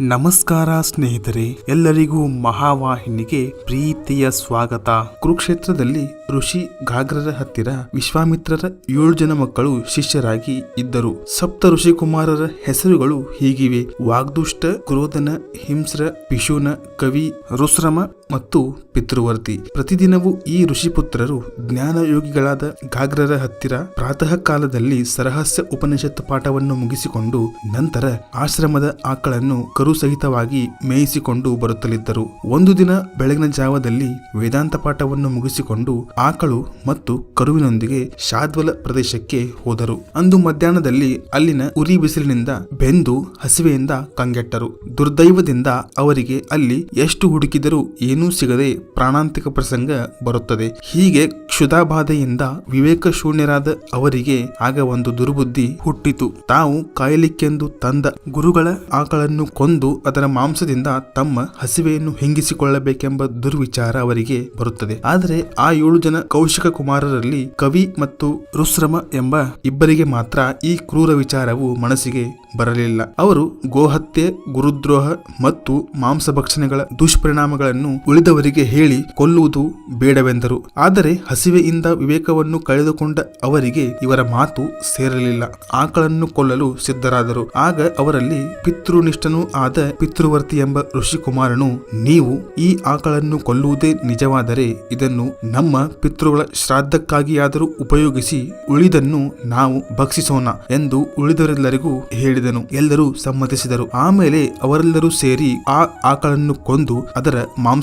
ನಮಸ್ಕಾರ ಸ್ನೇಹಿತರೆ, ಎಲ್ಲರಿಗೂ ಮಹಾವಾಹಿನಿಗೆ ಪ್ರೀತಿಯ ಸ್ವಾಗತ. ಕುರುಕ್ಷೇತ್ರದಲ್ಲಿ ಋಷಿ ಗಾಗ್ರರ ಹತ್ತಿರ ವಿಶ್ವಾಮಿತ್ರರ ಏಳು ಜನ ಮಕ್ಕಳು ಶಿಷ್ಯರಾಗಿ ಇದ್ದರು. ಸಪ್ತ ಋಷಿಕುಮಾರರ ಹೆಸರುಗಳು ಹೀಗಿವೆ. ವಾಗ್ದುಷ್ಟ, ಕ್ರೋಧನ, ಹಿಂಸ್ರ, ಪಿಶುನ, ಕವಿ, ರುಸ್ರಮ ಮತ್ತು ಪಿತೃವರ್ತಿ. ಪ್ರತಿದಿನವೂ ಈ ಋಷಿಪುತ್ರರು ಜ್ಞಾನಯೋಗಿಗಳಾದ ಗಾಗ್ರರ ಹತ್ತಿರ ಪ್ರಾತಃ ಕಾಲದಲ್ಲಿ ಸರಹಸ್ಯ ಉಪನಿಷತ್ ಪಾಠವನ್ನು ಮುಗಿಸಿಕೊಂಡು ನಂತರ ಆಶ್ರಮದ ಆಕಳನ್ನು ಕರು ಸಹಿತವಾಗಿ ಮೇಯಿಸಿಕೊಂಡು ಬರುತ್ತಲಿದ್ದರು. ಒಂದು ದಿನ ಬೆಳಗಿನ ಜಾವದಲ್ಲಿ ವೇದಾಂತ ಪಾಠವನ್ನು ಮುಗಿಸಿಕೊಂಡು ಆಕಳು ಮತ್ತು ಕರುವಿನೊಂದಿಗೆ ಶಾದ್ವಲ ಪ್ರದೇಶಕ್ಕೆ ಹೋದರು. ಅಂದು ಮಧ್ಯಾಹ್ನದಲ್ಲಿ ಅಲ್ಲಿನ ಉರಿ ಬಿಸಿಲಿನಿಂದ ಬೆಂದು ಹಸಿವೆಯಿಂದ ಕಂಗೆಟ್ಟರು. ದುರ್ದೈವದಿಂದ ಅವರಿಗೆ ಅಲ್ಲಿ ಎಷ್ಟು ಹುಡುಕಿದರೂ ಏನೂ ಸಿಗದೆ ಪ್ರಾಣಾಂತಿಕ ಪ್ರಸಂಗ ಬರುತ್ತದೆ. ಹೀಗೆ ಕ್ಷುಧಾಬಾಧೆಯಿಂದ ವಿವೇಕ ಶೂನ್ಯರಾದ ಅವರಿಗೆ ಆಗ ಒಂದು ದುರ್ಬುದ್ಧಿ ಹುಟ್ಟಿತು. ತಾವು ಕಾಯಲಿಕ್ಕೆಂದು ತಂದ ಗುರುಗಳ ಆಕಳನ್ನು ಕೊಂದು ಅದರ ಮಾಂಸದಿಂದ ತಮ್ಮ ಹಸಿವೆಯನ್ನು ಹಿಂಗಿಸಿಕೊಳ್ಳಬೇಕೆಂಬ ದುರ್ವಿಚಾರ ಅವರಿಗೆ ಬರುತ್ತದೆ. ಆದರೆ ಆ ಏಳು ಜನ ಕೌಶಿಕ ಕುಮಾರರಲ್ಲಿ ಕವಿ ಮತ್ತು ರುಸ್ರಮ ಎಂಬ ಇಬ್ಬರಿಗೆ ಮಾತ್ರ ಈ ಕ್ರೂರ ವಿಚಾರವು ಮನಸ್ಸಿಗೆ ಬರಲಿಲ್ಲ. ಅವರು ಗೋಹತ್ಯೆ, ಗುರುದ್ರೋಹ ಮತ್ತು ಮಾಂಸ ಭಕ್ಷಣೆಗಳ ದುಷ್ಪರಿಣಾಮಗಳನ್ನು ಉಳಿದವರಿಗೆ ಹೇಳಿ ಕೊಲ್ಲುವುದು ಬೇಡವೆಂದರು. ಆದರೆ ಹಸಿವೆಯಿಂದ ವಿವೇಕವನ್ನು ಕಳೆದುಕೊಂಡ ಅವರಿಗೆ ಇವರ ಮಾತು ಸೇರಲಿಲ್ಲ. ಆಕಳನ್ನು ಕೊಲ್ಲಲು ಸಿದ್ಧರಾದರು. ಆಗ ಅವರಲ್ಲಿ ಪಿತೃನಿಷ್ಠನೂ ಆದ ಪಿತೃವರ್ತಿ ಎಂಬ ಋಷಿಕುಮಾರನು, ನೀವು ಈ ಆಕಳನ್ನು ಕೊಲ್ಲುವುದೇ ನಿಜವಾದರೆ ಇದನ್ನು ನಮ್ಮ ಪಿತೃಗಳ ಶ್ರಾದ್ದಕ್ಕಾಗಿಯಾದರೂ ಉಪಯೋಗಿಸಿ ಉಳಿದನ್ನು ನಾವು ಭಕ್ಷಿಸೋಣ ಎಂದು ಉಳಿದವರೆಲ್ಲರಿಗೂ ಹೇಳಿದನು. ಎಲ್ಲರೂ ಸಮ್ಮತಿಸಿದರು. ಆಮೇಲೆ ಅವರೆಲ್ಲರೂ ಸೇರಿ ಆ ಆಕಳನ್ನು ಕೊಂದು ಅದರ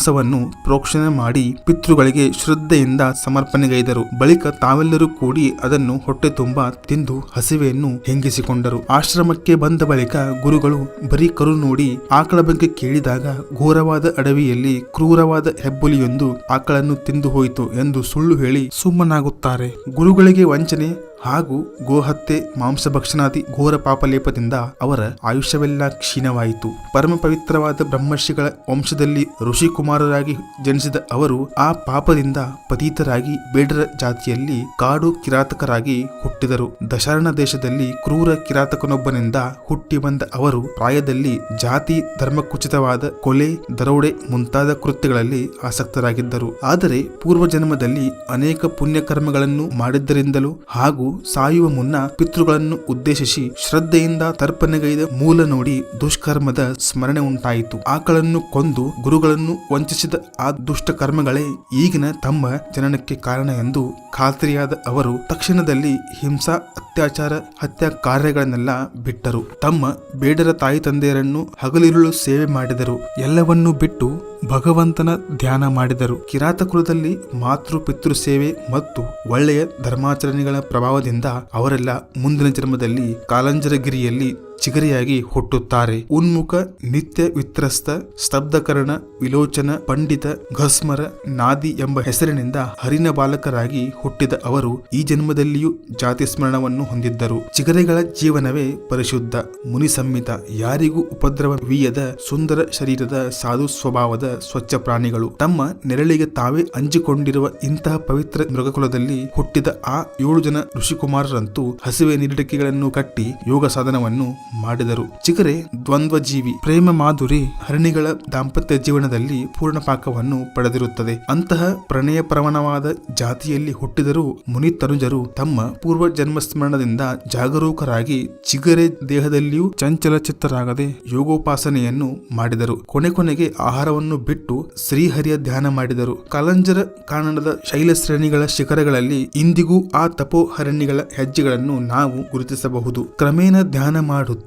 ಮಾಂಸವನ್ನು ಪ್ರೋಕ್ಷಣೆ ಮಾಡಿ ಪಿತೃಗಳಿಗೆ ಶ್ರದ್ಧೆಯಿಂದ ಸಮರ್ಪಣೆಗೈದರು. ಬಳಿಕ ತಾವೆಲ್ಲರೂ ಕೂಡಿ ಅದನ್ನು ಹೊಟ್ಟೆ ತುಂಬಾ ತಿಂದು ಹಸಿವೆಯನ್ನು ಹೆಂಗಿಸಿಕೊಂಡರು. ಆಶ್ರಮಕ್ಕೆ ಬಂದ ಬಳಿಕ ಗುರುಗಳು ಬರೀ ಕರು ನೋಡಿ ಆಕಳ ಬಗ್ಗೆ ಕೇಳಿದಾಗ ಘೋರವಾದ ಅಡವಿಯಲ್ಲಿ ಕ್ರೂರವಾದ ಹೆಬ್ಬುಲಿಯೊಂದು ಆಕಳನ್ನು ತಿಂದು ಹೋಯಿತು ಎಂದು ಸುಳ್ಳು ಹೇಳಿ ಸುಮ್ಮನಾಗುತ್ತಾರೆ. ಗುರುಗಳಿಗೆ ವಂಚನೆ ಹಾಗೂ ಗೋಹತ್ಯೆ, ಮಾಂಸಭಕ್ಷಣಾದಿ, ಘೋರ ಪಾಪಲೇಪದಿಂದ ಅವರ ಆಯುಷ್ಯವೆಲ್ಲ ಕ್ಷೀಣವಾಯಿತು. ಪರಮ ಪವಿತ್ರವಾದ ಬ್ರಹ್ಮರ್ಷಿಗಳ ವಂಶದಲ್ಲಿ ಋಷಿಕುಮಾರರಾಗಿ ಜನಿಸಿದ ಅವರು ಆ ಪಾಪದಿಂದ ಪತೀತರಾಗಿ ಬೇಡರ ಜಾತಿಯಲ್ಲಿ ಕಾಡು ಕಿರಾತಕರಾಗಿ ಹುಟ್ಟಿದರು. ದಶರಣ ದೇಶದಲ್ಲಿ ಕ್ರೂರ ಕಿರಾತಕನೊಬ್ಬನಿಂದ ಹುಟ್ಟಿ ಬಂದ ಅವರು ಪ್ರಾಯದಲ್ಲಿ ಜಾತಿ, ಧರ್ಮಕುಚಿತವಾದ ಕೊಲೆ, ದರೋಡೆ ಮುಂತಾದ ಕೃತ್ಯಗಳಲ್ಲಿ ಆಸಕ್ತರಾಗಿದ್ದರು. ಆದರೆ ಪೂರ್ವ ಜನ್ಮದಲ್ಲಿ ಅನೇಕ ಪುಣ್ಯಕರ್ಮಗಳನ್ನು ಮಾಡಿದ್ದರಿಂದಲೂ ಹಾಗೂ ಸಾಯುವ ಮುನ್ನ ಪಿತೃಗಳನ್ನು ಉದ್ದೇಶಿಸಿ ಶ್ರದ್ಧೆಯಿಂದ ತರ್ಪಣೆಗೈದ ಮೂಲ ನೋಡಿ ದುಷ್ಕರ್ಮದ ಸ್ಮರಣೆ ಉಂಟಾಯಿತು. ಆಕಳನ್ನು ಕೊಂದು ಗುರುಗಳನ್ನು ವಂಚಿಸಿದ ಆ ದುಷ್ಟ ಕರ್ಮಗಳೇ ಈಗಿನ ತಮ್ಮ ಜನನಕ್ಕೆ ಕಾರಣ ಎಂದು ಖಾತ್ರಿಯಾದ ಅವರು ತಕ್ಷಣದಲ್ಲಿ ಹಿಂಸಾ, ಅತ್ಯಾಚಾರ, ಹತ್ಯಾ ಕಾರ್ಯಗಳನ್ನೆಲ್ಲ ಬಿಟ್ಟರು. ತಮ್ಮ ಬೇಡರ ತಾಯಿ ತಂದೆಯರನ್ನು ಹಗಲಿರುಳು ಸೇವೆ ಮಾಡಿದರು. ಎಲ್ಲವನ್ನೂ ಬಿಟ್ಟು ಭಗವಂತನ ಧ್ಯಾನ ಮಾಡಿದರು. ಕಿರಾತಕುಲದಲ್ಲಿ ಮಾತೃ ಪಿತೃ ಸೇವೆ ಮತ್ತು ಒಳ್ಳೆಯ ಧರ್ಮಾಚರಣೆಗಳ ಪ್ರಭಾವದಿಂದ ಅವರೆಲ್ಲ ಮುಂದಿನ ಜನ್ಮದಲ್ಲಿ ಕಾಲಂಜರಗಿರಿಯಲ್ಲಿ ಚಿಗರಿಯಾಗಿ ಹುಟ್ಟುತ್ತಾರೆ. ಉನ್ಮುಖ, ನಿತ್ಯ ವಿತ್ರಸ್ತ ಸ್ತಬ್ಧಕರಣ, ವಿಲೋಚನ, ಪಂಡಿತ, ಘಸ್ಮರ, ನಾದಿ ಎಂಬ ಹೆಸರಿನಿಂದ ಹರಿನ ಬಾಲಕರಾಗಿ ಹುಟ್ಟಿದ ಅವರು ಈ ಜನ್ಮದಲ್ಲಿಯೂ ಜಾತಿ ಸ್ಮರಣವನ್ನು ಹೊಂದಿದ್ದರು. ಚಿಗರೆಗಳ ಜೀವನವೇ ಪರಿಶುದ್ಧ ಮುನಿ ಸಂಹಿತ ಯಾರಿಗೂ ಉಪದ್ರವವೀಯದ, ಸುಂದರ ಶರೀರದ ಸಾಧು ಸ್ವಭಾವದ ಸ್ವಚ್ಛ ಪ್ರಾಣಿಗಳು. ತಮ್ಮ ನೆರಳಿಗೆ ತಾವೇ ಅಂಜಿಕೊಂಡಿರುವ ಇಂತಹ ಪವಿತ್ರ ಮೃಗಕುಲದಲ್ಲಿ ಹುಟ್ಟಿದ ಆ ಏಳು ಜನ ಋಷಿಕುಮಾರರಂತೂ ಹಸಿವೆ ನೀಡಿಕೆಗಳನ್ನು ಕಟ್ಟಿ ಯೋಗ ಸಾಧನವನ್ನು ಮಾಡಿದರು. ಚಿಗರೆ ದ್ವಂದ್ವ ಜೀವಿ ಪ್ರೇಮ ಮಾಧುರಿ ಹರಣಿಗಳ ದಾಂಪತ್ಯ ಜೀವನದಲ್ಲಿ ಪೂರ್ಣ ಪಾಕವನ್ನು ಪಡೆದಿರುತ್ತದೆ. ಅಂತಹ ಪ್ರಣಯ ಪ್ರವಣವಾದ ಜಾತಿಯಲ್ಲಿ ಹುಟ್ಟಿದರೂ ಮುನಿ ತನುಜರು ತಮ್ಮ ಪೂರ್ವ ಜನ್ಮ ಸ್ಮರಣದಿಂದ ಜಾಗರೂಕರಾಗಿ ಚಿಗರೆ ದೇಹದಲ್ಲಿಯೂ ಚಂಚಲ ಚಿತ್ತರಾಗದೆ ಯೋಗೋಪಾಸನೆಯನ್ನು ಮಾಡಿದರು. ಕೊನೆ ಕೊನೆಗೆ ಆಹಾರವನ್ನು ಬಿಟ್ಟು ಶ್ರೀಹರಿಯ ಧ್ಯಾನ ಮಾಡಿದರು. ಕಲಂಜರ ಕಾನನದ ಶೈಲ ಶ್ರೇಣಿಗಳ ಶಿಖರಗಳಲ್ಲಿ ಇಂದಿಗೂ ಆ ತಪೋಹರಣ್ಯಗಳ ಹೆಜ್ಜೆಗಳನ್ನು ನಾವು ಗುರುತಿಸಬಹುದು. ಕ್ರಮೇಣ ಧ್ಯಾನ ಮಾಡುತ್ತಾ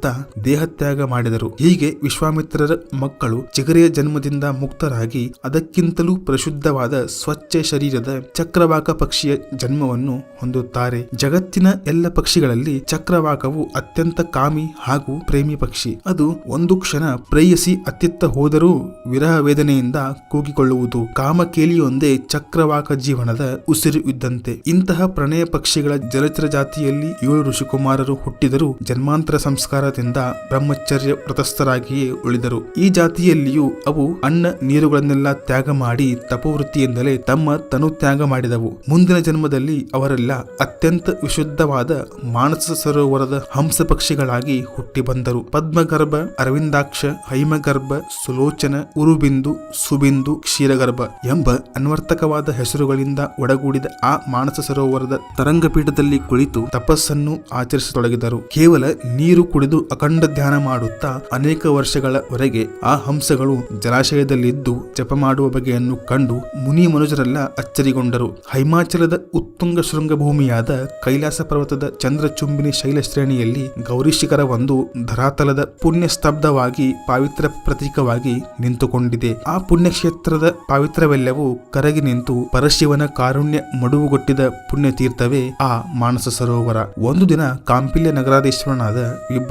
ದೇಹತ್ಯಾಗ ಮಾಡಿದರು. ಹೀಗೆ ವಿಶ್ವಾಮಿತ್ರರ ಮಕ್ಕಳು ಚಿಗರೆಯ ಜನ್ಮದಿಂದ ಮುಕ್ತರಾಗಿ ಅದಕ್ಕಿಂತಲೂ ಪ್ರಶುದ್ಧವಾದ ಸ್ವಚ್ಛ ಶರೀರದ ಚಕ್ರವಾಕ ಪಕ್ಷಿಯ ಜನ್ಮವನ್ನು ಹೊಂದುತ್ತಾರೆ. ಜಗತ್ತಿನ ಎಲ್ಲ ಪಕ್ಷಿಗಳಲ್ಲಿ ಚಕ್ರವಾಕವು ಅತ್ಯಂತ ಕಾಮಿ ಹಾಗೂ ಪ್ರೇಮಿ ಪಕ್ಷಿ. ಅದು ಒಂದು ಕ್ಷಣ ಪ್ರೇಯಸಿ ಅತ್ತಿತ್ತ ಹೋದರೂ ವಿರಹ ವೇದನೆಯಿಂದ ಕೂಗಿಕೊಳ್ಳುವುದು. ಕಾಮಕೇಲಿಯೊಂದೇ ಚಕ್ರವಾಕ ಜೀವನದ ಉಸಿರು ಇದ್ದಂತೆ. ಇಂತಹ ಪ್ರಣಯ ಪಕ್ಷಿಗಳ ಜಲಚರ ಜಾತಿಯಲ್ಲಿ ಏಳು ಋಷಿಕುಮಾರರು ಹುಟ್ಟಿದರೂ ಜನ್ಮಾಂತರ ಸಂಸ್ಕಾರ ಅಹಂಕಾರದಿಂದ ಬ್ರಹ್ಮಚರ್ಯ ವ್ರತಸ್ಥರಾಗಿಯೇ ಉಳಿದರು. ಈ ಜಾತಿಯಲ್ಲಿಯೂ ಅವು ಅನ್ನ ನೀರುಗಳನ್ನೆಲ್ಲ ತ್ಯಾಗ ಮಾಡಿ ತಪೋವೃತ್ತಿಯಿಂದಲೇ ತಮ್ಮ ತನು ತ್ಯಾಗ ಮಾಡಿದವು. ಮುಂದಿನ ಜನ್ಮದಲ್ಲಿ ಅವರೆಲ್ಲ ಅತ್ಯಂತ ವಿಶುದ್ಧವಾದ ಮಾನಸ ಸರೋವರದ ಹಂಸ ಪಕ್ಷಿಗಳಾಗಿ ಹುಟ್ಟಿ ಬಂದರು ಪದ್ಮಗರ್ಭ, ಅರವಿಂದಾಕ್ಷ, ಹೈಮಗರ್ಭ, ಸುಲೋಚನ, ಉರುಬಿಂದು, ಸುಬಿಂದು, ಕ್ಷೀರಗರ್ಭ ಎಂಬ ಅನ್ವರ್ಥಕವಾದ ಹೆಸರುಗಳಿಂದ ಒಡಗೂಡಿದ ಆ ಮಾನಸ ಸರೋವರದ ತರಂಗಪೀಠದಲ್ಲಿ ಕುಳಿತು ತಪಸ್ಸನ್ನು ಆಚರಿಸತೊಡಗಿದರು. ಕೇವಲ ನೀರು ಕುಡಿದು ಅಖಂಡ ಧ್ಯಾನ ಮಾಡುತ್ತಾ ಅನೇಕ ವರ್ಷಗಳವರೆಗೆ ಆ ಹಂಸಗಳು ಜಲಾಶಯದಲ್ಲಿದ್ದು ಜಪ ಮಾಡುವ ಬಗೆಯನ್ನು ಕಂಡು ಮುನಿ ಮನುಜರೆಲ್ಲ ಅಚ್ಚರಿಗೊಂಡರು. ಹಿಮಾಚಲದ ಉತ್ತುಂಗ ಶೃಂಗಭೂಮಿಯಾದ ಕೈಲಾಸ ಪರ್ವತದ ಚಂದ್ರಚುಂಬಿನಿ ಶೈಲ ಶ್ರೇಣಿಯಲ್ಲಿ ಗೌರಿ ಶಿಖರ ಒಂದು ಧರಾತಲದ ಪುಣ್ಯ ಸ್ತಬ್ಧವಾಗಿ ಪಾವಿತ್ರ ಪ್ರತೀಕವಾಗಿ ನಿಂತುಕೊಂಡಿದೆ. ಆ ಪುಣ್ಯಕ್ಷೇತ್ರದ ಪಾವಿತ್ರವೆಲ್ಲವೂ ಕರಗಿ ನಿಂತು ಪರಶಿವನ ಕಾರುಣ್ಯ ಮಡುವುಗೊಟ್ಟಿದ ಪುಣ್ಯತೀರ್ಥವೇ ಆ ಮಾನಸ ಸರೋವರ. ಒಂದು ದಿನ ಕಾಂಪಿಲ್ಯ ನಗರಾಧೀಶ್ವರನಾದ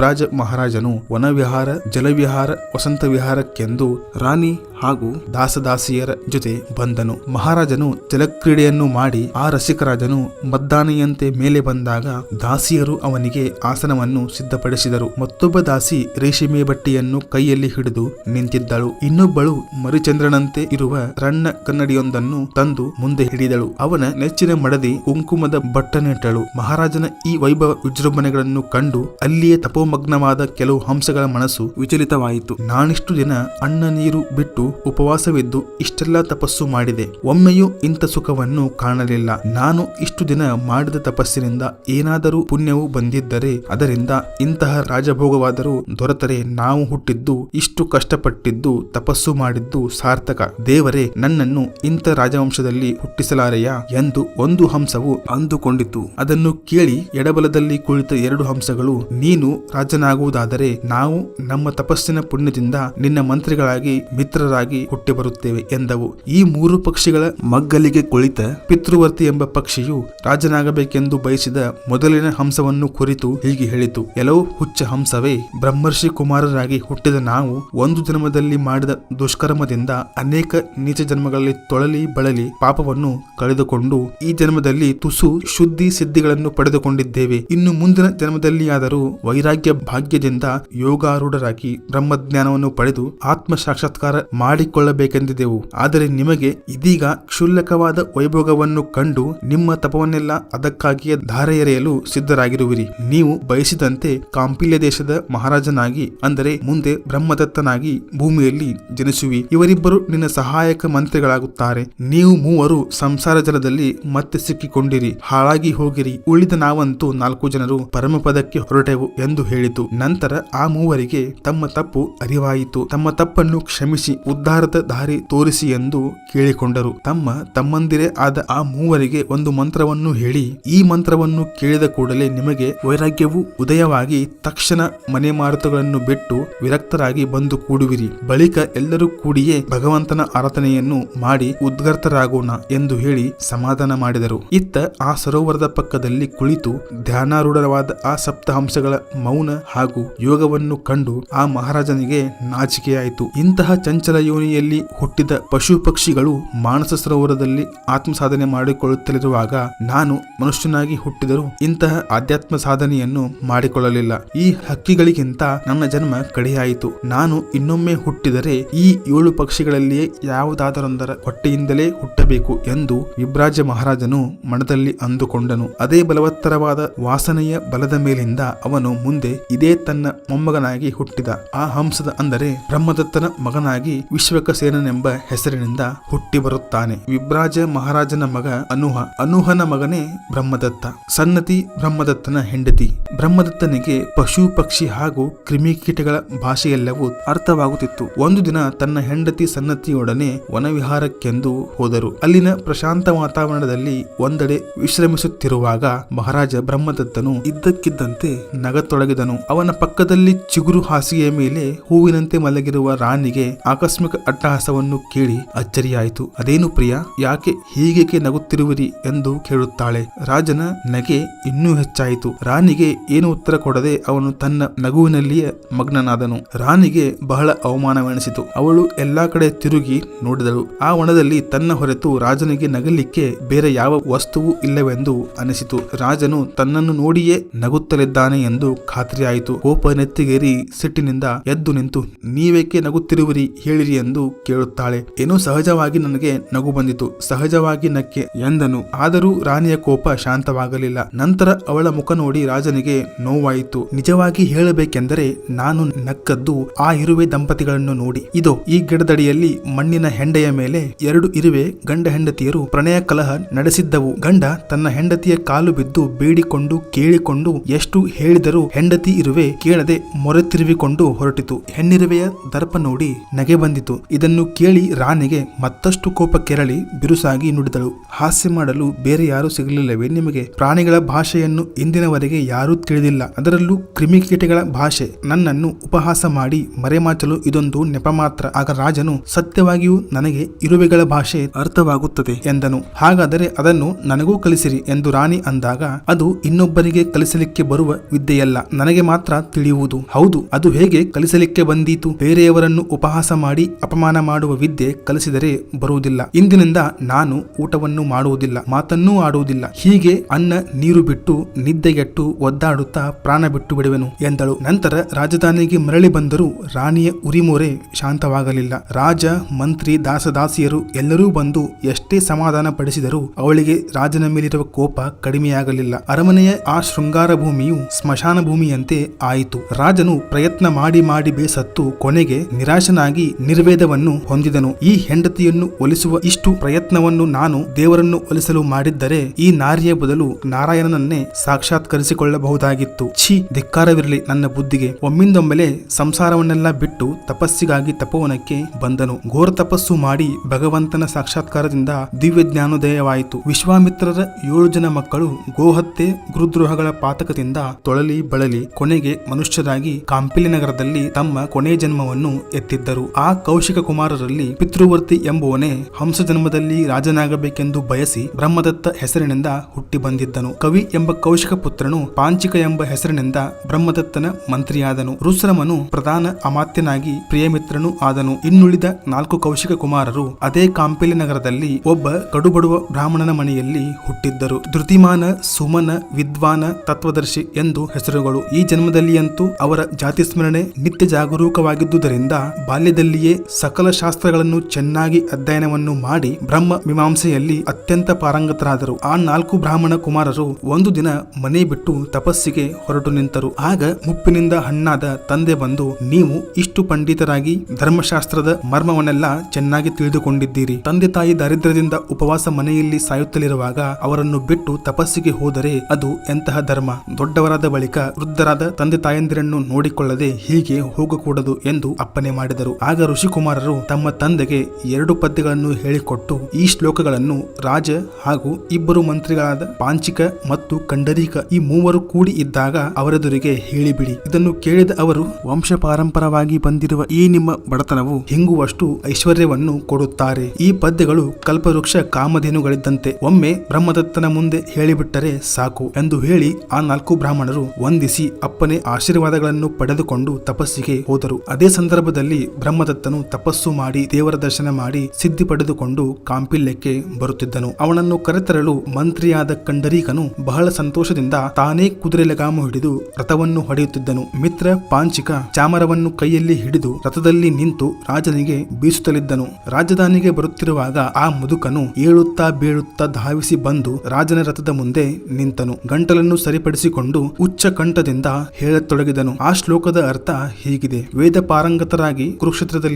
ವಿಬ್ರಾಜ ಮಹಾರಾಜನು ವನವಿಹಾರ ಜಲವಿಹಾರ ವಸಂತ ವಿಹಾರಕ್ಕೆಂದು ರಾಣಿ ಹಾಗೂ ದಾಸದಾಸಿಯರ ಜೊತೆ ಬಂದನು. ಮಹಾರಾಜನು ಜಲಕ್ರೀಡೆಯನ್ನು ಮಾಡಿ ಆ ರಸಿಕರಾಜನು ಮದ್ದಾನೆಯಂತೆ ಮೇಲೆ ಬಂದಾಗ ದಾಸಿಯರು ಅವನಿಗೆ ಆಸನವನ್ನು ಸಿದ್ಧಪಡಿಸಿದರು. ಮತ್ತೊಬ್ಬ ದಾಸಿ ರೇಷ್ಮೆ ಬಟ್ಟೆಯನ್ನು ಕೈಯಲ್ಲಿ ಹಿಡಿದು ನಿಂತಿದ್ದಳು. ಇನ್ನೊಬ್ಬಳು ಮರಿಚಂದ್ರನಂತೆ ಇರುವ ರಣ್ಣ ಕನ್ನಡಿಯೊಂದನ್ನು ತಂದು ಮುಂದೆ ಹಿಡಿದಳು. ಅವನ ನೆಚ್ಚಿನ ಮಡದಿ ಕುಂಕುಮದ ಬಟ್ಟನಿಟ್ಟಳು. ಮಹಾರಾಜನ ಈ ವೈಭವ ವಿಜೃಂಭಣೆಗಳನ್ನು ಕಂಡು ಅಲ್ಲಿಯೇ ತಪೋಮಗ್ನವಾದ ಕೆಲವು ಹಂಸಗಳ ಮನಸ್ಸು ವಿಚಲಿತವಾಯಿತು. ನಾನಿಷ್ಟು ದಿನ ಅಣ್ಣ ನೀರು ಬಿಟ್ಟು ಉಪವಾಸವಿದ್ದು ಇಷ್ಟೆಲ್ಲ ತಪಸ್ಸು ಮಾಡಿದೆ. ಒಮ್ಮೆಯೂ ಇಂಥ ಸುಖವನ್ನು ಕಾಣಲಿಲ್ಲ. ನಾನು ಇಷ್ಟು ದಿನ ಮಾಡಿದ ತಪಸ್ಸಿನಿಂದ ಏನಾದರೂ ಪುಣ್ಯವು ಬಂದಿದ್ದರೆ ಅದರಿಂದ ಇಂತಹ ರಾಜಭೋಗವಾದರೂ ದೊರೆತರೆ. ನಾವು ಹುಟ್ಟಿದ್ದು, ಇಷ್ಟು ಕಷ್ಟಪಟ್ಟಿದ್ದು, ತಪಸ್ಸು ಮಾಡಿದ್ದು ಸಾರ್ಥಕ. ದೇವರೇ, ನನ್ನನ್ನು ಇಂಥ ರಾಜವಂಶದಲ್ಲಿ ಹುಟ್ಟಿಸಲಾರೆಯ ಎಂದು ಒಂದು ಹಂಸವು ಅಂದುಕೊಂಡಿತು. ಅದನ್ನು ಕೇಳಿ ಎಡಬಲದಲ್ಲಿ ಕುಳಿತ ಎರಡು ಹಂಸಗಳು, ನೀನು ರಾಜನಾಗುವುದಾದರೆ ನಾವು ನಮ್ಮ ತಪಸ್ಸಿನ ಪುಣ್ಯದಿಂದ ನಿನ್ನ ಮಂತ್ರಿಗಳಾಗಿ, ಮಿತ್ರರಾಗಿ ಹುಟ್ಟಿ ಬರುತ್ತೇವೆ ಎಂದವು. ಈ ಮೂರು ಪಕ್ಷಿಗಳ ಮಗ್ಗಲಿಗೆ ಕುಳಿತ ಪಿತೃವರ್ತಿ ಎಂಬ ಪಕ್ಷಿಯು ರಾಜನಾಗಬೇಕೆಂದು ಬಯಸಿದ ಮೊದಲಿನ ಹಂಸವನ್ನು ಕುರಿತು ಹೀಗೆ ಹೇಳಿತು. ಎಲ್ಲೋ ಹುಚ್ಚ ಹಂಸವೇ, ಬ್ರಹ್ಮರ್ಷಿ ಕುಮಾರರಾಗಿ ಹುಟ್ಟಿದ ನಾವು ಒಂದು ಜನ್ಮದಲ್ಲಿ ಮಾಡಿದ ದುಷ್ಕರ್ಮದಿಂದ ಅನೇಕ ನೀಚ ಜನ್ಮಗಳಲ್ಲಿ ತೊಳಲಿ ಬಳಲಿ ಪಾಪವನ್ನು ಕಳೆದುಕೊಂಡು ಈ ಜನ್ಮದಲ್ಲಿ ತುಸು ಶುದ್ಧಿ ಸಿದ್ಧಿಗಳನ್ನು ಪಡೆದುಕೊಂಡಿದ್ದೇವೆ. ಇನ್ನು ಮುಂದಿನ ಜನ್ಮದಲ್ಲಿಯಾದರೂ ವೈರಾಗ್ಯ ಭಾಗ್ಯದಿಂದ ಯೋಗಾರೂಢರಾಗಿ ಬ್ರಹ್ಮಜ್ಞಾನವನ್ನು ಪಡೆದು ಆತ್ಮ ಸಾಕ್ಷಾತ್ಕಾರ ಮಾಡಿಕೊಳ್ಳಬೇಕೆಂದಿದ್ದೆವು ಆದರೆ ನಿಮಗೆ ಇದೀಗ ಕ್ಷುಲ್ಲಕವಾದ ವೈಭೋಗವನ್ನು ಕಂಡು ನಿಮ್ಮ ತಪವನ್ನೆಲ್ಲ ಅದಕ್ಕಾಗಿಯೇ ಧಾರೆ ಎರೆಯಲು ಸಿದ್ಧರಾಗಿರುವಿರಿ. ನೀವು ಬಯಸಿದಂತೆ ಕಾಂಪಿಲ್ಯ ದೇಶದ ಮಹಾರಾಜನಾಗಿ, ಅಂದರೆ ಮುಂದೆ ಬ್ರಹ್ಮದತ್ತನಾಗಿ ಭೂಮಿಯಲ್ಲಿ ಜನಿಸುವಿ. ಇವರಿಬ್ಬರು ನಿನ್ನ ಸಹಾಯಕ ಮಂತ್ರಿಗಳಾಗುತ್ತಾರೆ. ನೀವು ಮೂವರು ಸಂಸಾರ ಜಲದಲ್ಲಿ ಮತ್ತೆ ಸಿಕ್ಕಿಕೊಂಡಿರಿ. ಹಾಳಾಗಿ ಹೋಗಿರಿ. ಉಳಿದ ನಾವಂತೂ ನಾಲ್ಕು ಜನರು ಪರಮಪದಕ್ಕೆ ಹೊರಟೆವು ಎಂದು ಹೇಳಿತು. ನಂತರ ಆ ಮೂವರಿಗೆ ತಮ್ಮ ತಪ್ಪು ಅರಿವಾಯಿತು. ತಮ್ಮ ತಪ್ಪನ್ನು ಕ್ಷಮಿಸಿ ಉದ್ಧಾರದ ದಾರಿ ತೋರಿಸಿ ಎಂದು ಕೇಳಿಕೊಂಡರು. ತಮ್ಮ ತಮ್ಮಂದಿರೇ ಆದ ಆ ಮೂವರಿಗೆ ಒಂದು ಮಂತ್ರವನ್ನು ಹೇಳಿ, ಈ ಮಂತ್ರವನ್ನು ಕೇಳಿದ ಕೂಡಲೇ ನಿಮಗೆ ವೈರಾಗ್ಯವು ಉದಯವಾಗಿ ತಕ್ಷಣ ಮನೆ ಮಾರುತಗಳನ್ನು ಬಿಟ್ಟು ವಿರಕ್ತರಾಗಿ ಬಂದು ಕೂಡುವಿರಿ. ಬಳಿಕ ಎಲ್ಲರೂ ಕೂಡಿಯೇ ಭಗವಂತನ ಆರಾಧನೆಯನ್ನು ಮಾಡಿ ಉದ್ಗರ್ತರಾಗೋಣ ಎಂದು ಹೇಳಿ ಸಮಾಧಾನ ಮಾಡಿದರು. ಇತ್ತ ಆ ಸರೋವರದ ಪಕ್ಕದಲ್ಲಿ ಕುಳಿತು ಧ್ಯಾನಾರೂಢವಾದ ಆ ಸಪ್ತಹಂಸಗಳ ಮೌನ ಹಾಗೂ ಯೋಗವನ್ನು ಕಂಡು ಆ ಮಹಾರಾಜನಿಗೆ ನಾಚಿಕೆಯಾಯಿತು. ಇಂತಹ ಚಂಚಲ ಯೋನಿಯಲ್ಲಿ ಹುಟ್ಟಿದ ಪಶು ಪಕ್ಷಿಗಳು ಮಾನಸ ಸರೋವರದಲ್ಲಿ ಆತ್ಮ ಸಾಧನೆ ಮಾಡಿಕೊಳ್ಳುತ್ತಲಿರುವಾಗ ನಾನು ಮನುಷ್ಯನಾಗಿ ಹುಟ್ಟಿದರೂ ಇಂತಹ ಆಧ್ಯಾತ್ಮ ಸಾಧನೆಯನ್ನು ಮಾಡಿಕೊಳ್ಳಲಿಲ್ಲ. ಈ ಹಕ್ಕಿಗಳಿಗಿಂತ ನನ್ನ ಜನ್ಮ ಕಡೆಯಾಯಿತು. ನಾನು ಇನ್ನೊಮ್ಮೆ ಹುಟ್ಟಿದರೆ ಈ ಏಳು ಪಕ್ಷಿಗಳಲ್ಲಿಯೇ ಯಾವುದಾದರೊಂದರ ಹೊಟ್ಟೆಯಿಂದಲೇ ಹುಟ್ಟಬೇಕು ಎಂದು ವಿಭ್ರಾಜ ಮಹಾರಾಜನು ಮನದಲ್ಲಿ ಅಂದುಕೊಂಡನು. ಅದೇ ಬಲವತ್ತರವಾದ ವಾಸನೆಯ ಬಲದ ಮೇಲಿಂದ ಅವನು ಮುಂದೆ ಇದೇ ತನ್ನ ಮೊಮ್ಮಗನಾಗಿ ಹುಟ್ಟಿದ. ಆ ಹಂಸದ ಅಂದರೆ ಬ್ರಹ್ಮದತ್ತನ ಮಗನಾಗಿ ವಿಶ್ವಕ ಸೇನನೆಂಬ ಹೆಸರಿನಿಂದ ಹುಟ್ಟಿ ಬರುತ್ತಾನೆ ವಿಭ್ರಾಜ ಮಹಾರಾಜನ ಮಗ ಅನುಹ. ಅನುಹನ ಮಗನೇ ಬ್ರಹ್ಮದತ್ತ. ಸನ್ನತಿ ಬ್ರಹ್ಮದತ್ತನ ಹೆಂಡತಿ. ಬ್ರಹ್ಮದತ್ತನಿಗೆ ಪಶು, ಪಕ್ಷಿ ಹಾಗೂ ಕ್ರಿಮಿಕೀಟಗಳ ಭಾಷೆಯೆಲ್ಲವೂ ಅರ್ಥವಾಗುತ್ತಿತ್ತು. ಒಂದು ದಿನ ತನ್ನ ಹೆಂಡತಿ ಸನ್ನತಿಯೊಡನೆ ವನವಿಹಾರಕ್ಕೆಂದು ಹೋದರು. ಅಲ್ಲಿನ ಪ್ರಶಾಂತ ವಾತಾವರಣದಲ್ಲಿ ಒಂದೆಡೆ ವಿಶ್ರಮಿಸುತ್ತಿರುವಾಗ ಮಹಾರಾಜ ಬ್ರಹ್ಮದತ್ತನು ಇದ್ದಕ್ಕಿದ್ದಂತೆ ನಗತೊಡಗಿದನು ಅವನ ಪಕ್ಕದಲ್ಲಿ ಚಿಗುರು ಹಾಸಿಗೆಯ ಮೇಲೆ ಹೂವಿನಂತೆ ಮಲಗಿರುವ ರಾಣಿಗೆ ಆಕಸ್ಮಿಕ ಆಕಸ್ಮಿಕ ಅಟ್ಟಹಾಸವನ್ನು ಕೇಳಿ ಅಚ್ಚರಿಯಾಯಿತು. ಅದೇನು ಪ್ರಿಯ, ಯಾಕೆ ಹೀಗೇಕೆ ನಗುತ್ತಿರುವಿರಿ? ಎಂದು ಕೇಳುತ್ತಾಳೆ. ರಾಜನ ನಗೆ ಇನ್ನೂ ಹೆಚ್ಚಾಯಿತು. ರಾಣಿಗೆ ಏನು ಉತ್ತರ ಕೊಡದೆ ಅವನು ತನ್ನ ನಗುವಿನಲ್ಲಿಯೇ ಮಗ್ನನಾದನು. ರಾಣಿಗೆ ಬಹಳ ಅವಮಾನವೆನಿಸಿತು. ಅವಳು ಎಲ್ಲಾ ಕಡೆ ತಿರುಗಿ ನೋಡಿದಳು. ಆ ಒಣದಲ್ಲಿ ತನ್ನ ಹೊರತು ರಾಜನಿಗೆ ನಗಲಿಕ್ಕೆ ಬೇರೆ ಯಾವ ವಸ್ತುವು ಇಲ್ಲವೆಂದು ಅನಿಸಿತು. ರಾಜನು ತನ್ನನ್ನು ನೋಡಿಯೇ ನಗುತ್ತಲಿದ್ದಾನೆ ಎಂದು ಖಾತ್ರಿಯಾಯಿತು. ಕೋಪ ನೆತ್ತಿಗೇರಿ ಸಿಟ್ಟಿನಿಂದ ಎದ್ದು ನಿಂತು, ನೀವೇಕೆ ನಗುತ್ತಿರುವಿರಿ? ಹೇಳಿರಿ ಎಂದು ಕೇಳುತ್ತಾಳೆ. ಏನೋ ಸಹಜವಾಗಿ ನನಗೆ ನಗು ಬಂದಿತು. ಸಹಜವಾಗಿ ನಕ್ಕೆ ಎಂದನು. ಆದರೂ ರಾಣಿಯ ಕೋಪ ಶಾಂತವಾಗಲಿಲ್ಲ. ನಂತರ ಅವಳ ಮುಖ ನೋಡಿ ರಾಜನಿಗೆ ನೋವಾಯಿತು. ನಿಜವಾಗಿ ಹೇಳಬೇಕೆಂದರೆ ನಾನು ನಕ್ಕದ್ದು ಆ ಇರುವೆ ದಂಪತಿಗಳನ್ನು ನೋಡಿ. ಇದು, ಈ ಗಿಡದಡಿಯಲ್ಲಿ ಮಣ್ಣಿನ ಹೆಂಡೆಯ ಮೇಲೆ ಎರಡು ಇರುವೆ ಗಂಡ ಹೆಂಡತಿಯರು ಪ್ರಣಯ ಕಲಹ ನಡೆಸಿದ್ದವು. ಗಂಡ ತನ್ನ ಹೆಂಡತಿಯ ಕಾಲು ಬಿದ್ದು ಬೇಡಿಕೊಂಡು ಕೇಳಿಕೊಂಡು ಎಷ್ಟು ಹೇಳಿದರೂ ಹೆಂಡತಿ ಇರುವೆ ಕೇಳದೆ ಮೊರೆತಿರುವಿಕೊಂಡು ಹೊರಟಿತು. ಹೆಣ್ಣಿರುವೆಯ ದರ್ಪ ನೋಡಿ ನಗೆ ಬಂದಿತು. ಇದನ್ನು ಕೇಳಿ ರಾಣಿಗೆ ಮತ್ತಷ್ಟು ಕೋಪ ಕೆರಳಿ ಬಿರುಸಾಗಿ ನುಡಿದಳು. ಹಾಸ್ಯ ಮಾಡಲು ಬೇರೆ ಯಾರು ಸಿಗಲಿಲ್ಲವೇ ನಿಮಗೆ? ಪ್ರಾಣಿಗಳ ಭಾಷೆಯನ್ನು ಇಂದಿನವರೆಗೆ ಯಾರೂ ತಿಳಿದಿಲ್ಲ. ಅದರಲ್ಲೂ ಕ್ರಿಮಿಕೀಟಗಳ ಭಾಷೆ. ನನ್ನನ್ನು ಉಪಹಾಸ ಮಾಡಿ ಮರೆಮಾಚಲು ಇದೊಂದು ನೆಪ ಮಾತ್ರ ಆಗ ರಾಜನು, ಸತ್ಯವಾಗಿಯೂ ನನಗೆ ಇರುವೆಗಳ ಭಾಷೆ ಅರ್ಥವಾಗುತ್ತದೆ ಎಂದನು. ಹಾಗಾದರೆ ಅದನ್ನು ನನಗೂ ಕಲಿಸಿರಿ ಎಂದು ರಾಣಿ ಅಂದಾಗ, ಅದು ಇನ್ನೊಬ್ಬರಿಗೆ ಕಲಿಸಲಿಕ್ಕೆ ಬರುವ ವಿದ್ಯೆಯಲ್ಲ. ನನಗೆ ಮಾತ್ರ ತಿಳಿಯುವುದು. ಹೌದು, ಅದು ಹೇಗೆ ಕಲಿಸಲಿಕ್ಕೆ ಬಂದೀತು? ಬೇರೆಯವರನ್ನು ಉಪಹಾಸ ಮಾಡಿ ಅಪಮಾನ ಮಾಡುವ ವಿದ್ಯೆ ಕಲಿಸಿದರೆ ಬರುವುದಿಲ್ಲ. ಇಂದಿನಿಂದ ನಾನು ಊಟವನ್ನು ಮಾಡುವುದಿಲ್ಲ, ಮಾತನ್ನೂ ಆಡುವುದಿಲ್ಲ. ಹೀಗೆ ಅನ್ನ ನೀರು ಬಿಟ್ಟು ನಿದ್ದೆಗೆಟ್ಟು ಒದ್ದಾಡುತ್ತಾ ಪ್ರಾಣ ಬಿಟ್ಟು ಬಿಡುವೆನು ಎಂದಳು. ನಂತರ ರಾಜಧಾನಿಗೆ ಮರಳಿ ಬಂದರೂ ರಾಣಿಯ ಉರಿಮೋರೆ ಶಾಂತವಾಗಲಿಲ್ಲ. ರಾಜ, ಮಂತ್ರಿ, ದಾಸದಾಸಿಯರು ಎಲ್ಲರೂ ಬಂದು ಎಷ್ಟೇ ಸಮಾಧಾನ ಪಡಿಸಿದರೂ ಅವಳಿಗೆ ರಾಜನ ಮೇಲಿರುವ ಕೋಪ ಕಡಿಮೆಯಾಗಲಿಲ್ಲ. ಅರಮನೆಯ ಆ ಶೃಂಗಾರ ಭೂಮಿಯು ಸ್ಮಶಾನ ಭೂಮಿಯಂತೆ ಆಯಿತು. ರಾಜನು ಪ್ರಯತ್ನ ಮಾಡಿ ಮಾಡಿ ಬೇಸತ್ತು ಕೊನೆಗೆ ನಿರಾಶನಾಗಿ ನಿರ್ವೇದವನ್ನು ಹೊಂದಿದನು. ಈ ಹೆಂಡತಿಯನ್ನು ಒಲಿಸುವ ಇಷ್ಟು ಪ್ರಯತ್ನವನ್ನು ನಾನು ದೇವರನ್ನು ಒಲಿಸಲು ಮಾಡಿದ್ದರೆ ಈ ನಾರಿಯ ಬದಲು ನಾರಾಯಣನನ್ನೇ ಸಾಕ್ಷಾತ್ಕರಿಸಿಕೊಳ್ಳಬಹುದಾಗಿತ್ತು. ಛೀ, ಧಿಕ್ಕಾರವಿರಲಿ ನನ್ನ ಬುದ್ಧಿಗೆ. ಒಮ್ಮಿಂದೊಮ್ಮೆಲೆ ಸಂಸಾರವನ್ನೆಲ್ಲ ಬಿಟ್ಟು ತಪಸ್ಸಿಗಾಗಿ ತಪೋವನಕ್ಕೆ ಬಂದನು. ಘೋರ ತಪಸ್ಸು ಮಾಡಿ ಭಗವಂತನ ಸಾಕ್ಷಾತ್ಕಾರದಿಂದ ದಿವ್ಯ ಜ್ಞಾನೋದಯವಾಯಿತು. ವಿಶ್ವಾಮಿತ್ರರ ಏಳು ಜನ ಮಕ್ಕಳು ಗೋಹತ್ಯೆ, ಗುರುದ್ರೋಹಗಳ ಪಾತಕದಿಂದ ತೊಳಲಿ ಬಳಲಿ ಕೊನೆಗೆ ಮನುಷ್ಯರಾಗಿ ಕಾಂಪಿಲಿ ನಗರದಲ್ಲಿ ತಮ್ಮ ಕೊನೆ ಜನ್ಮವನ್ನು ಎತ್ತಿದ್ದರು. ಆ ಕೌಶಿಕ ಕುಮಾರರಲ್ಲಿ ಪಿತೃವರ್ತಿ ಎಂಬುವನೇ ಹಂಸ ಜನ್ಮದಲ್ಲಿ ರಾಜನಾಗಬೇಕೆಂದು ಬಯಸಿ ಬ್ರಹ್ಮದತ್ತ ಹೆಸರಿನಿಂದ ಹುಟ್ಟಿ ಬಂದಿದ್ದನು. ಕವಿ ಎಂಬ ಕೌಶಿಕ ಪುತ್ರನು ಪಾಂಚಿಕ ಎಂಬ ಹೆಸರಿನಿಂದ ಬ್ರಹ್ಮದತ್ತನ ಮಂತ್ರಿಯಾದನು. ರುಸ್ರಮನು ಪ್ರಧಾನ ಅಮಾತ್ಯನಾಗಿ ಪ್ರಿಯಮಿತ್ರನು ಆದನು. ಇನ್ನುಳಿದ ನಾಲ್ಕು ಕೌಶಿಕ ಕುಮಾರರು ಅದೇ ಕಾಂಪಿಲಿ ನಗರದಲ್ಲಿ ಒಬ್ಬ ಕಡುಬಡುವ ಬ್ರಾಹ್ಮಣನ ಮನೆಯಲ್ಲಿ ಹುಟ್ಟಿದ್ದರು. ಧೃತಿಮಾನ, ಸುಮನ, ವಿದ್ವಾನ, ತತ್ವದರ್ಶಿ ಎಂದು ಹೆಸರುಗಳು. ಈ ಜನ್ಮದಲ್ಲಿಯಂತೂ ಅವರ ಜಾತಿ ಸ್ಮರಣೆ ನಿತ್ಯ ಜಾಗರೂಕವಾಗಿದ್ದುದರಿಂದ ಬಾಲ್ಯದಲ್ಲಿಯೇ ಸಕಲ ಶಾಸ್ತ್ರಗಳನ್ನು ಚೆನ್ನಾಗಿ ಅಧ್ಯಯನವನ್ನು ಮಾಡಿ ಬ್ರಹ್ಮ ಮೀಮಾಂಸೆಯಲ್ಲಿ ಅತ್ಯಂತ ಪಾರಂಗತರಾದರು. ಆ ನಾಲ್ಕು ಬ್ರಾಹ್ಮಣ ಕುಮಾರರು ಒಂದು ದಿನ ಮನೆ ಬಿಟ್ಟು ತಪಸ್ಸಿಗೆ ಹೊರಟು ನಿಂತರು. ಆಗ ಮುಪ್ಪಿನಿಂದ ಹಣ್ಣಾದ ತಂದೆ ಬಂದು, ನೀವು ಇಷ್ಟು ಪಂಡಿತರಾಗಿ ಧರ್ಮಶಾಸ್ತ್ರದ ಮರ್ಮವನ್ನೆಲ್ಲ ಚೆನ್ನಾಗಿ ತಿಳಿದುಕೊಂಡಿದ್ದೀರಿ. ತಂದೆ ತಾಯಿ ದಾರಿದ್ರ್ಯದಿಂದ ಉಪವಾಸ ಮನೆಯಲ್ಲಿ ಸಾಯುತ್ತಲಿರುವಾಗ ಅವರನ್ನು ಬಿಟ್ಟು ತಪಸ್ಸಿಗೆ ಹೋದರೆ ಅದು ಎಂತಹ ಧರ್ಮ? ದೊಡ್ಡವರಾದ ಬಳಿಕ ವೃದ್ಧರಾದ ತಂದೆ ತಾಯಂದಿರನ್ನು ನೋಡಿಕೊಳ್ಳದೆ ಹೀಗೆ ಹೋಗಕೂಡದು ಎಂದು ಅಪ್ಪನೆ ಮಾಡಿದರು. ಆಗ ಋಷಿಕುಮಾರರು ತಮ್ಮ ತಂದೆಗೆ ಎರಡು ಪದ್ಯಗಳನ್ನು ಹೇಳಿಕೊಟ್ಟು ಈ ಶ್ಲೋಕಗಳನ್ನು ರಾಜ ಹಾಗೂ ಇಬ್ಬರು ಮಂತ್ರಿಗಳಾದ ಪಾಂಚಿಕ ಮತ್ತು ಕಂಡರೀಕ ಈ ಮೂವರು ಕೂಡಿ ಇದ್ದಾಗ ಅವರೆದುರಿಗೆ ಹೇಳಿಬಿಡಿ. ಇದನ್ನು ಕೇಳಿದ ಅವರು ವಂಶ ಪಾರಂಪರವಾಗಿ ಬಂದಿರುವ ಈ ನಿಮ್ಮ ಬಡತನವು ಹಿಂಗುವಷ್ಟು ಐಶ್ವರ್ಯವನ್ನು ಕೊಡುತ್ತಾರೆ. ಈ ಪದ್ಯಗಳು ಕಲ್ಪವೃಕ್ಷ ಕಾಮಧೇನುಗಳಿದ್ದಂತೆ ಒಮ್ಮೆ ಬ್ರಹ್ಮದತ್ತನ ಮುಂದೆ ಹೇಳಿಬಿಟ್ಟರೆ ಸಾಕು ಎಂದು ಹೇಳಿ ಆ ನಾಲ್ಕು ಬ್ರಾಹ್ಮಣರು ವಂದಿಸಿ ಅಪ್ಪನೆ ಆಶೀರ್ವಾದಗಳನ್ನು ಪಡೆದುಕೊಂಡು ತಪಸ್ಸಿಗೆ ಹೋದರು. ಅದೇ ಸಂದರ್ಭದಲ್ಲಿ ಬ್ರಹ್ಮದತ್ತನು ತಪಸ್ಸು ಮಾಡಿ, ದೇವರ ದರ್ಶನ ಮಾಡಿ ಸಿದ್ಧಿ ಪಡೆದುಕೊಂಡು ಕಾಂಪಿಲ್ಯಕ್ಕೆ ಬರುತ್ತಿದ್ದನು. ಅವನನ್ನು ಕರೆತರಲು ಮಂತ್ರಿಯಾದ ಕಂಡರೀಕನು ಬಹಳ ಸಂತೋಷದಿಂದ ತಾನೇ ಕುದುರೆ ಲಗಾಮು ಹಿಡಿದು ರಥವನ್ನು ಹೊಡೆಯುತ್ತಿದ್ದನು. ಮಿತ್ರ ಪಾಂಚಿಕ ಚಾಮರವನ್ನು ಕೈಯಲ್ಲಿ ಹಿಡಿದು ರಥದಲ್ಲಿ ನಿಂತು ರಾಜನಿಗೆ ಬೀಸುತ್ತಲಿದ್ದನು. ರಾಜಧಾನಿಗೆ ಬರುತ್ತಿರುವಾಗ ಆ ಮುದುಕನು ಏಳುತ್ತಾ ಬೀಳುತ್ತಾ ಧಾವಿಸಿ ಬಂದು ರಾಜನ ರಥದ ಮುಂದೆ ನಿಂತನು. ಗಂಟಲನ್ನು ಸರಿಪಡಿಸಿಕೊಂಡು ಉಚ್ಚ ಕಂಠದಿಂದ ಹೇಳತೊಡಗಿದನು. ಆ ಶ್ಲೋಕದ ಅರ್ಥ ಹೀಗಿದೆ. ವೇದ ಪಾರಂಗತರಾಗಿ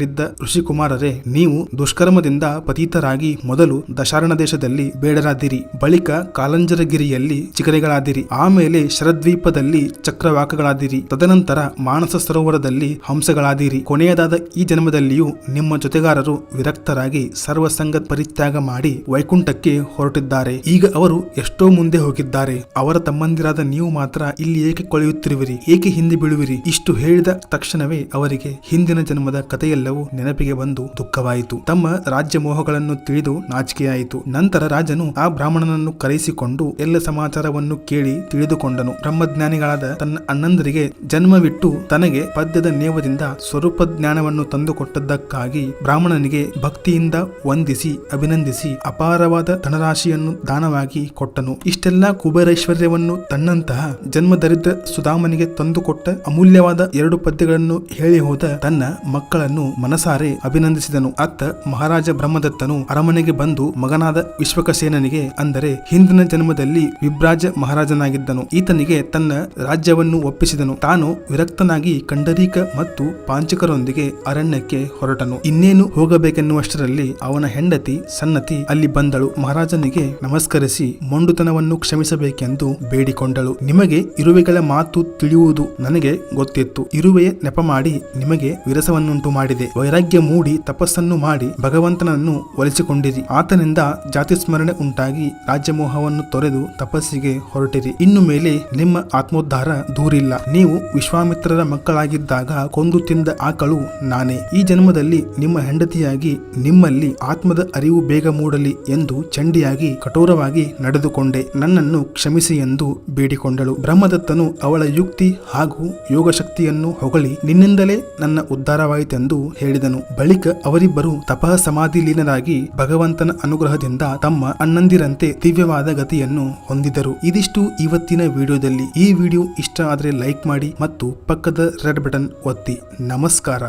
ಕುರುಕ್ಷೇತ್ರದಲ್ಲಿದ್ದ ಋಷಿಕುಮಾರರೇ, ನೀವು ದುಷ್ಕರ್ಮದಿಂದ ಪತೀತರಾಗಿ ಮೊದಲು ದಶಾರಣ ದೇಶದಲ್ಲಿ ಬೇಡರಾದಿರಿ, ಬಳಿಕ ಕಾಲಂಜರಗಿರಿಯಲ್ಲಿ ಚಿಗರೆಗಳಾದಿರಿ ಆಮೇಲೆ ಶರದ್ವೀಪದಲ್ಲಿ ಚಕ್ರವಾಕಗಳಾದಿರಿ, ತದನಂತರ ಮಾನಸ ಸರೋವರದಲ್ಲಿ ಹಂಸಗಳಾದಿರಿ. ಕೊನೆಯದಾದ ಈ ಜನ್ಮದಲ್ಲಿಯೂ ನಿಮ್ಮ ಜೊತೆಗಾರರು ವಿರಕ್ತರಾಗಿ ಸರ್ವಸಂಗ ಪರಿತ್ಯಾಗ ಮಾಡಿ ವೈಕುಂಠಕ್ಕೆ ಹೊರಟಿದ್ದಾರೆ. ಈಗ ಅವರು ಎಷ್ಟೋ ಮುಂದೆ ಹೋಗಿದ್ದಾರೆ. ಅವರ ತಮ್ಮಂದಿರಾದ ನೀವು ಮಾತ್ರ ಇಲ್ಲಿ ಏಕೆ ಕೊಳೆಯುತ್ತಿರುವಿರಿ? ಏಕೆ ಹಿಂದೆ ಬೀಳುವಿರಿ? ಇಷ್ಟು ಹೇಳಿದ ತಕ್ಷಣವೇ ಅವರಿಗೆ ಹಿಂದಿನ ಜನ್ಮದ ಕಥೆಯೆಲ್ಲವೂ ನೆನಪಿಗೆ ಬಂದು ದುಃಖವಾಯಿತು. ತಮ್ಮ ರಾಜ್ಯ ಮೋಹಗಳನ್ನು ತಿಳಿದು ನಾಚಿಕೆಯಾಯಿತು. ನಂತರ ರಾಜನು ಆ ಬ್ರಾಹ್ಮಣನನ್ನು ಕರೆಸಿಕೊಂಡು ಎಲ್ಲ ಸಮಾಚಾರವನ್ನು ಕೇಳಿ ತಿಳಿದುಕೊಂಡನು. ಬ್ರಹ್ಮಜ್ಞಾನಿಗಳಾದ ತನ್ನ ಅಣ್ಣಂದರಿಗೆ ಜನ್ಮವಿಟ್ಟು ತನಗೆ ಪದ್ಯದ ನೇವದಿಂದ ಸ್ವರೂಪ ಜ್ಞಾನವನ್ನು ತಂದುಕೊಟ್ಟದ್ದಕ್ಕಾಗಿ ಬ್ರಾಹ್ಮಣನಿಗೆ ಭಕ್ತಿಯಿಂದ ವಂದಿಸಿ, ಅಭಿನಂದಿಸಿ ಅಪಾರವಾದ ಧನರಾಶಿಯನ್ನು ದಾನವಾಗಿ ಕೊಟ್ಟನು. ಇಷ್ಟೆಲ್ಲ ಕುಬೇರೈಶ್ವರ್ಯವನ್ನು ತನ್ನಂತಹ ಜನ್ಮದರಿದ್ರ ಸುಧಾಮನಿಗೆ ತಂದುಕೊಟ್ಟ ಅಮೂಲ್ಯವಾದ ಎರಡು ಪದ್ಯಗಳನ್ನು ಹೇಳಿ ಹೋದ ತನ್ನ ಮಕ್ಕಳನ್ನು ಮನಸಾರೆ ಅಭಿನಂದಿಸಿದನು. ಅತ್ತ ಮಹಾರಾಜ ಬ್ರಹ್ಮದತ್ತನು ಅರಮನೆಗೆ ಬಂದು ಮಗನಾದ ವಿಶ್ವಕಸೇನನಿಗೆ ಅಂದರೆ ಹಿಂದಿನ ಜನ್ಮದಲ್ಲಿ ವಿಭ್ರಾಜ ಮಹಾರಾಜನಾಗಿದ್ದನು. ಈತನಿಗೆ ತನ್ನ ರಾಜ್ಯವನ್ನು ಒಪ್ಪಿಸಿದನು. ತಾನು ವಿರಕ್ತನಾಗಿ ಕಂಡರೀಕ ಮತ್ತು ಪಾಂಚಕರೊಂದಿಗೆ ಅರಣ್ಯಕ್ಕೆ ಹೊರಟನು. ಇನ್ನೇನು ಹೋಗಬೇಕೆನ್ನುವಷ್ಟರಲ್ಲಿ ಅವನ ಹೆಂಡತಿ ಸನ್ನತಿ ಅಲ್ಲಿ ಬಂದಳು. ಮಹಾರಾಜನಿಗೆ ನಮಸ್ಕರಿಸಿ ಮೊಂಡುತನವನ್ನು ಕ್ಷಮಿಸಬೇಕೆಂದು ಬೇಡಿಕೊಂಡಳು. ನಿಮಗೆ ಇರುವೆಗಳ ಮಾತು ತಿಳಿಯುವುದು ನನಗೆ ಗೊತ್ತಿತ್ತು. ಇರುವೆಯ ನೆಪ ಮಾಡಿ ನಿಮಗೆ ವಿರಸವನ್ನುಂಟು ಮಾಡಿದೆ. ವೈರಾಗ್ಯ ಮೂಡಿ ತಪಸ್ಸನ್ನು ಮಾಡಿ ಭಗವಂತನನ್ನು ಒಲಿಸಿಕೊಂಡಿರಿ. ಆತನಿಂದ ಜಾತಿ ಸ್ಮರಣೆ ಉಂಟಾಗಿ ರಾಜ್ಯಮೋಹವನ್ನು ತೊರೆದು ತಪಸ್ಸಿಗೆ ಹೊರಟಿರಿ. ಇನ್ನು ಮೇಲೆ ನಿಮ್ಮ ಆತ್ಮೋದ್ಧಾರ ದೂರಿಲ್ಲ. ನೀವು ವಿಶ್ವಾಮಿತ್ರರ ಮಕ್ಕಳಾಗಿದ್ದಾಗ ಕೊಂದು ತಿಂದ ಆಕಳು ನಾನೇ. ಈ ಜನ್ಮದಲ್ಲಿ ನಿಮ್ಮ ಹೆಂಡತಿಯಾಗಿ ನಿಮ್ಮಲ್ಲಿ ಆತ್ಮದ ಅರಿವು ಬೇಗ ಮೂಡಲಿ ಎಂದು ಚಂಡಿಯಾಗಿ ಕಠೋರವಾಗಿ ನಡೆದುಕೊಂಡೆ. ನನ್ನನ್ನು ಕ್ಷಮಿಸಿ ಎಂದು ಬೇಡಿಕೊಂಡಳು. ಬ್ರಹ್ಮದತ್ತನು ಅವಳ ಯುಕ್ತಿ ಹಾಗೂ ಯೋಗಶಕ್ತಿಯನ್ನು ಹೊಗಳಿ, ನಿನ್ನಿಂದಲೇ ನನ್ನ ಉದ್ಧಾರವಾಯಿತೆಂದು ಹೇಳಿದನು. ಬಳಿಕ ಅವರಿಬ್ಬರು ತಪಃ ಸಮಾಧಿ ಲೀನರಾಗಿ ಭಗವಂತನ ಅನುಗ್ರಹದಿಂದ ತಮ್ಮ ಅಣ್ಣಂದಿರಂತೆ ದಿವ್ಯವಾದ ಗತಿಯನ್ನು ಹೊಂದಿದರು. ಇದಿಷ್ಟು ಇವತ್ತಿನ ವಿಡಿಯೋದಲ್ಲಿ. ಈ ವಿಡಿಯೋ ಇಷ್ಟ ಆದರೆ ಲೈಕ್ ಮಾಡಿ ಮತ್ತು ಪಕ್ಕದ ರೆಡ್ ಬಟನ್ ಒತ್ತಿ. ನಮಸ್ಕಾರ.